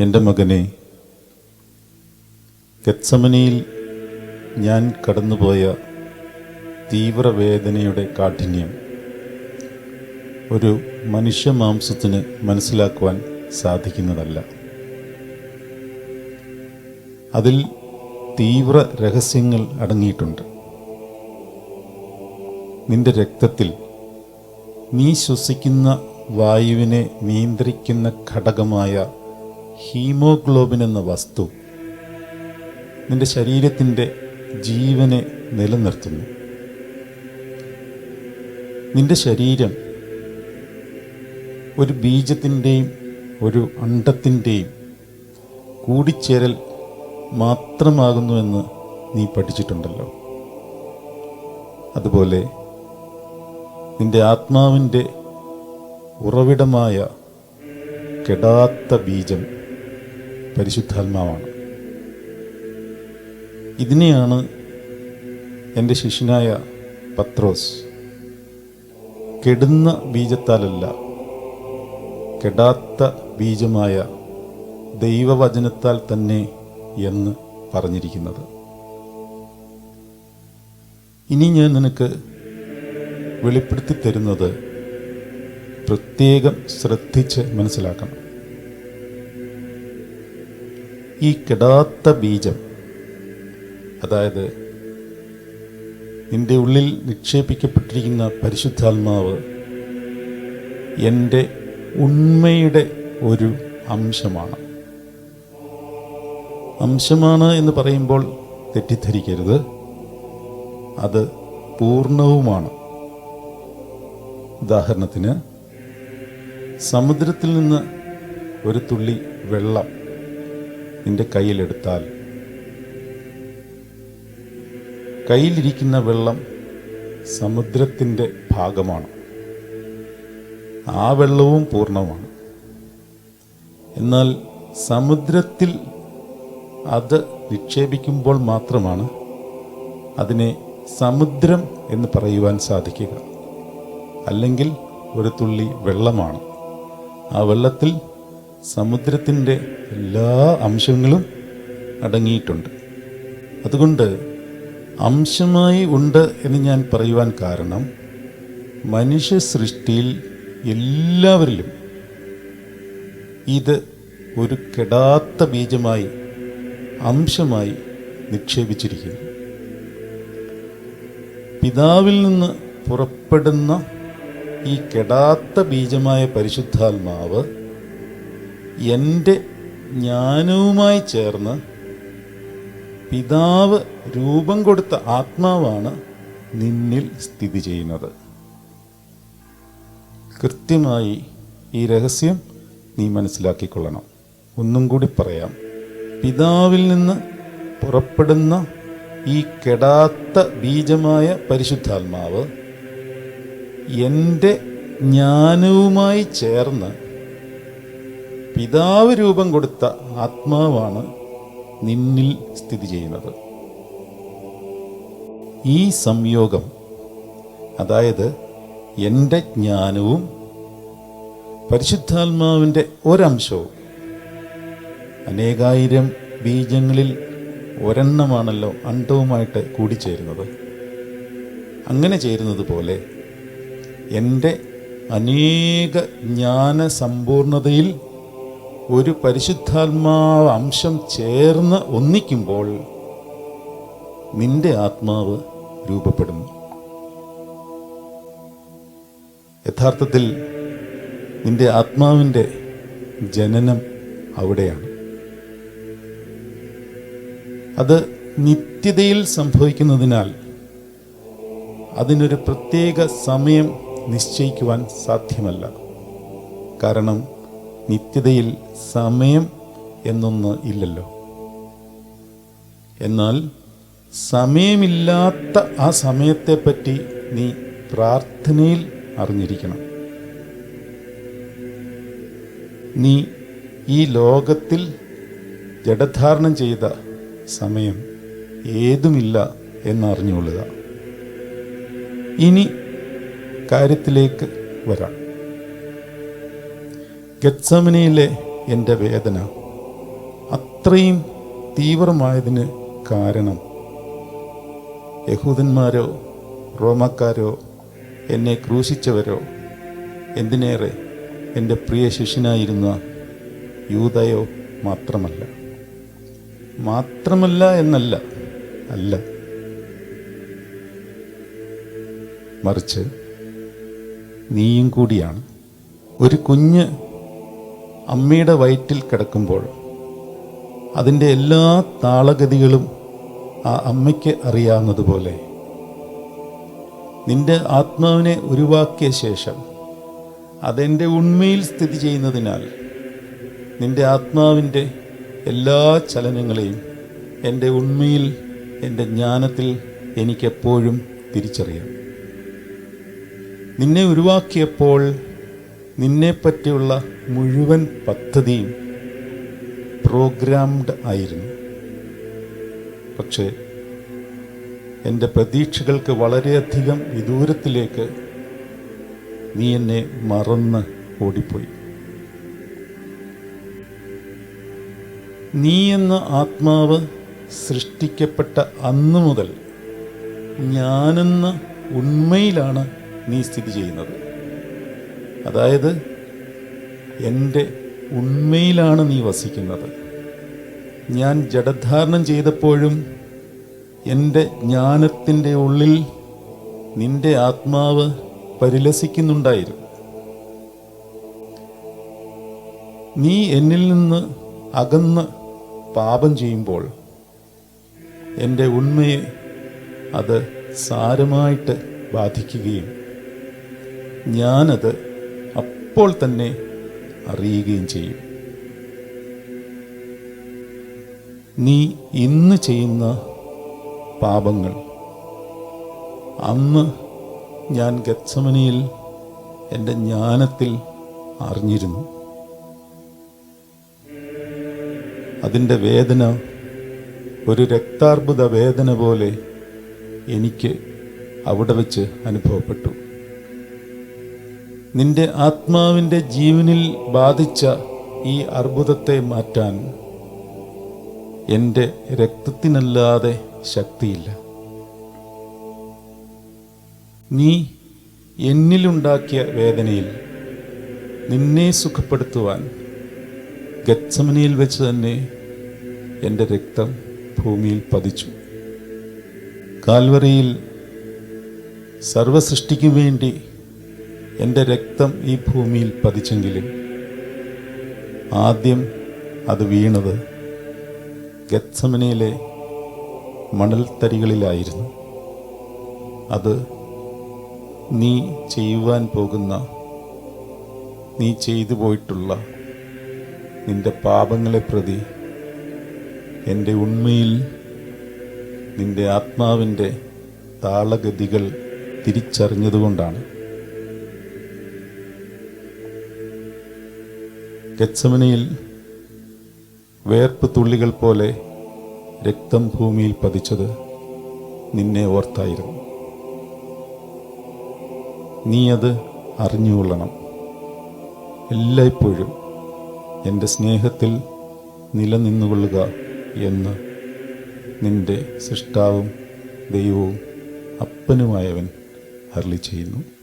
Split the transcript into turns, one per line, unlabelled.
എന്റെ മകനെ കെത്സമനിയിൽ ഞാൻ കടന്നുപോയ തീവ്രവേദനയുടെ കാഠിന്യം ഒരു മനുഷ്യ മാംസത്തിന് മനസ്സിലാക്കുവാൻ സാധിക്കുന്നതല്ല. അതിൽ തീവ്ര രഹസ്യങ്ങൾ അടങ്ങിയിട്ടുണ്ട്. നിന്റെ രക്തത്തിൽ നീ ശ്വസിക്കുന്ന വായുവിനെ നിയന്ത്രിക്കുന്ന ഘടകമായ ഹീമോഗ്ലോബിൻ എന്ന വസ്തു നിന്റെ ശരീരത്തിന്റെ ജീവനെ നിലനിർത്തുന്നു. നിന്റെ ശരീരം ഒരു ബീജത്തിന്റെയും ഒരു അണ്ടത്തിന്റെയും കൂടിച്ചേരൽ മാത്രമാകുന്നുവെന്ന് നീ പഠിച്ചിട്ടുണ്ടല്ലോ. അതുപോലെ നിന്റെ ആത്മാവിന്റെ ഉറവിടമായ കെടാത്ത ബീജം പരിശുദ്ധാത്മാവാണ്. ഇതിനെയാണ് എന്റെ ശിഷ്യനായ പത്രോസ് കെടുന്ന ബീജത്താലല്ല കെടാത്ത ബീജമായ ദൈവവചനത്താൽ തന്നെ എന്ന് പറഞ്ഞിരിക്കുന്നത്. ഇനി ഞാൻ നിനക്ക് വെളിപ്പെടുത്തി തരുന്നത് പ്രത്യേകം ശ്രദ്ധിച്ച് മനസ്സിലാക്കണം. ഈ കെടാത്ത ബീജം അതായത് നിന്റെ ഉള്ളിൽ നിക്ഷേപിക്കപ്പെട്ടിരിക്കുന്ന പരിശുദ്ധാത്മാവ് എന്റെ ഉണ്മയുടെ ഒരു അംശമാണ്. അംശമാണ് എന്ന് പറയുമ്പോൾ തെറ്റിദ്ധരിക്കരുത്. അത് പൂർണവുമാണ് ഉദാഹരണത്തിന് സമുദ്രത്തിൽ നിന്ന് ഒരു തുള്ളി വെള്ളം നിന്റെ കയ്യിലെടുത്താൽ കയ്യിലിരിക്കുന്ന വെള്ളം സമുദ്രത്തിന്റെ ഭാഗമാണ്. ആ വെള്ളവും പൂർണമാണ്. എന്നാൽ സമുദ്രത്തിൽ അത് നിക്ഷേപിക്കുമ്പോൾ മാത്രമാണ് അതിനെ സമുദ്രം എന്ന് പറയുവാൻ സാധിക്കുക. അല്ലെങ്കിൽ ഒരു തുള്ളി വെള്ളമാണ്. ആ വെള്ളത്തിൽ സമുദ്രത്തിന്റെ എല്ലാ അംശങ്ങളും അടങ്ങിയിട്ടുണ്ട്. അതുകൊണ്ട് അംശമായി ഉണ്ട് എന്ന് ഞാൻ പറയുവാൻ കാരണം മനുഷ്യ സൃഷ്ടിയിൽ എല്ലാവരിലും ഇത് ഒരു കെടാത്ത ബീജമായി അംശമായി നിക്ഷേപിച്ചിരിക്കുന്നു. പിതാവിൽ നിന്ന് പുറപ്പെടുന്ന ഈ കെടാത്ത ബീജമായ പരിശുദ്ധാത്മാവ് എന്റെ ജ്ഞാനവുമായി ചേർന്ന് പിതാവ് രൂപം കൊടുത്ത ആത്മാവാണ് നിന്നിൽ സ്ഥിതി ചെയ്യുന്നത്. കൃത്യമായി ഈ രഹസ്യം നീ മനസ്സിലാക്കിക്കൊള്ളണം. ഒന്നും കൂടി പറയാം. പിതാവിൽ നിന്ന് പുറപ്പെടുന്ന ഈ കെടാത്ത ബീജമായ പരിശുദ്ധാത്മാവ് എന്റെ ജ്ഞാനവുമായി ചേർന്ന് പിതാവ് രൂപം കൊടുത്ത ആത്മാവാണ് നിന്നിൽ സ്ഥിതി ചെയ്യുന്നത്. ഈ സംയോഗം അതായത് എന്റെ ജ്ഞാനവും പരിശുദ്ധാത്മാവിന്റെ ഒരംശവും അനേകായിരം ബീജങ്ങളിൽ ഒരെണ്ണമാണല്ലോ അണ്ടവുമായിട്ട് കൂടിച്ചേരുന്നത്. അങ്ങനെ ചേരുന്നത് പോലെ എന്റെ അനേക ജ്ഞാന സമ്പൂർണതയിൽ ഒരു പരിശുദ്ധാത്മാവ് അംശം ചേർന്ന് ഒന്നിക്കുമ്പോൾ നിന്റെ ആത്മാവ് രൂപപ്പെടുന്നു യഥാർത്ഥത്തിൽ നിന്റെ ആത്മാവിന്റെ ജനനം അവിടെയാണ്. അത് നിത്യതയിൽ സംഭവിക്കുന്നതിനാൽ അതിനൊരു പ്രത്യേക സമയം നിശ്ചയിക്കുവാൻ സാധ്യമല്ല. കാരണം നിത്യതയിൽ സമയം എന്നൊന്ന് ഇല്ലല്ലോ. എന്നാൽ സമയമില്ലാത്ത ആ സമയത്തെപ്പറ്റി നീ പ്രാർത്ഥനയിൽ അറിഞ്ഞിരിക്കണം. നീ ഈ ലോകത്തിൽ ജഡധാരണം ചെയ്ത സമയം ഏതുമില്ല എന്നറിഞ്ഞുകൊള്ളുക. ഇനി കാര്യത്തിലേക്ക് വരാം. ഗത്സമനയിലെ എന്റെ വേദന അത്രയും തീവ്രമായതിന് കാരണം യഹൂദന്മാരോ റോമക്കാരോ എന്നെ ക്രൂശിച്ചവരോ എന്തിനേറെ എന്റെ പ്രിയ ശിഷ്യനായിരുന്ന യൂതയോ മാത്രമല്ല. മാത്രമല്ല എന്നല്ല അല്ല. മറിച്ച് നീയും കൂടിയാണ്. ഒരു കുഞ്ഞ് അമ്മയുടെ വയറ്റിൽ കിടക്കുമ്പോൾ അതിന്റെ എല്ലാ താളഗതികളും ആ അമ്മയ്ക്ക് അറിയാവുന്നതുപോലെ നിന്റെ ആത്മാവിനെ ഉരുവാക്കിയ ശേഷം അതെന്റെ ഉണ്മയിൽ സ്ഥിതി ചെയ്യുന്നതിനാൽ നിന്റെ ആത്മാവിന്റെ എല്ലാ ചലനങ്ങളെയും എന്റെ ഉണ്മയിൽ എന്റെ ജ്ഞാനത്തിൽ എനിക്കെപ്പോഴും തിരിച്ചറിയാം. നിന്നെ ഉരുവാക്കിയപ്പോൾ നിന്നെപ്പറ്റിയുള്ള മുഴുവൻ പദ്ധതിയും പ്രോഗ്രാംഡ് ആയിരുന്നു. പക്ഷേ എന്റെ പ്രതീക്ഷകൾക്ക് വളരെയധികം വിദൂരത്തിലേക്ക് നീ എന്നെ മറന്ന് ഓടിപ്പോയി. നീ എന്ന ആത്മാവ് സൃഷ്ടിക്കപ്പെട്ട അന്നു മുതൽ ഞാനെന്ന ഉണ്മയിലാണ് നീ സ്ഥിതി ചെയ്യുന്നത്. അതായത് എന്റെ ഉണ്മയിലാണ് നീ വസിക്കുന്നത്. ഞാൻ ജഡധാരണം ചെയ്തപ്പോഴും എന്റെ ജ്ഞാനത്തിന്റെ ഉള്ളിൽ നിന്റെ ആത്മാവ് പരിലസിക്കുന്നുണ്ടായിരുന്നു. നീ എന്നിൽ നിന്ന് അകന്ന് പാപം ചെയ്യുമ്പോൾ എന്റെ ഉണ്മയെ അത് സാരമായിട്ട് ബാധിക്കുകയും ഞാനത് അപ്പോൾ തന്നെ അറിയുകയും ചെയ്യും. നീ ഇന്ന് ചെയ്യുന്ന പാപങ്ങൾ അന്ന് ഞാൻ ഗത്സമനിയിൽ എന്റെ ജ്ഞാനത്തിൽ അറിഞ്ഞിരുന്നു. അതിന്റെ വേദന ഒരു രക്താർബുദ വേദന പോലെ എനിക്ക് അവിടെ വെച്ച് അനുഭവപ്പെട്ടു. നിന്റെ ആത്മാവിന്റെ ജീവനിൽ ബാധിച്ച ഈ അർബുദത്തെ മാറ്റാൻ എന്റെ രക്തത്തിനല്ലാതെ ശക്തിയില്ല. നീ എന്നിലുണ്ടാക്കിയ വേദനയിൽ നിന്നെ സുഖപ്പെടുത്തുവാൻ ഗത്സമനിയിൽ വെച്ച് തന്നെ എന്റെ രക്തം ഭൂമിയിൽ പതിച്ചു. കാൽവറിയിൽ സർവസൃഷ്ടിക്കു വേണ്ടി എന്റെ രക്തം ഈ ഭൂമിയിൽ പതിച്ചെങ്കിലും ആദ്യം അത് വീണത് ഗത്സമനയിലെ മണൽത്തരികളിലായിരുന്നു. അത് നീ ചെയ്യുവാൻ പോകുന്ന നീ ചെയ്തു പോയിട്ടുള്ള നിന്റെ പാപങ്ങളെ പ്രതി എന്റെ ഉണ്മയിൽ നിന്റെ ആത്മാവിന്റെ താളഗതികൾ തിരിച്ചറിഞ്ഞതുകൊണ്ടാണ്. ഗത്സമനയിൽ വേർപ്പ് തുള്ളികൾ പോലെ രക്തം ഭൂമിയിൽ പതിച്ചത് നിന്നെ ഓർത്തായിരുന്നു. നീ അത് അറിഞ്ഞുകൊള്ളണം. എല്ലായ്പ്പോഴും എന്റെ സ്നേഹത്തിൽ നിലനിന്നുകൊള്ളുക എന്ന് നിന്റെ സൃഷ്ടാവും ദൈവവും അപ്പനുമായവൻ അരളി ചെയ്യുന്നു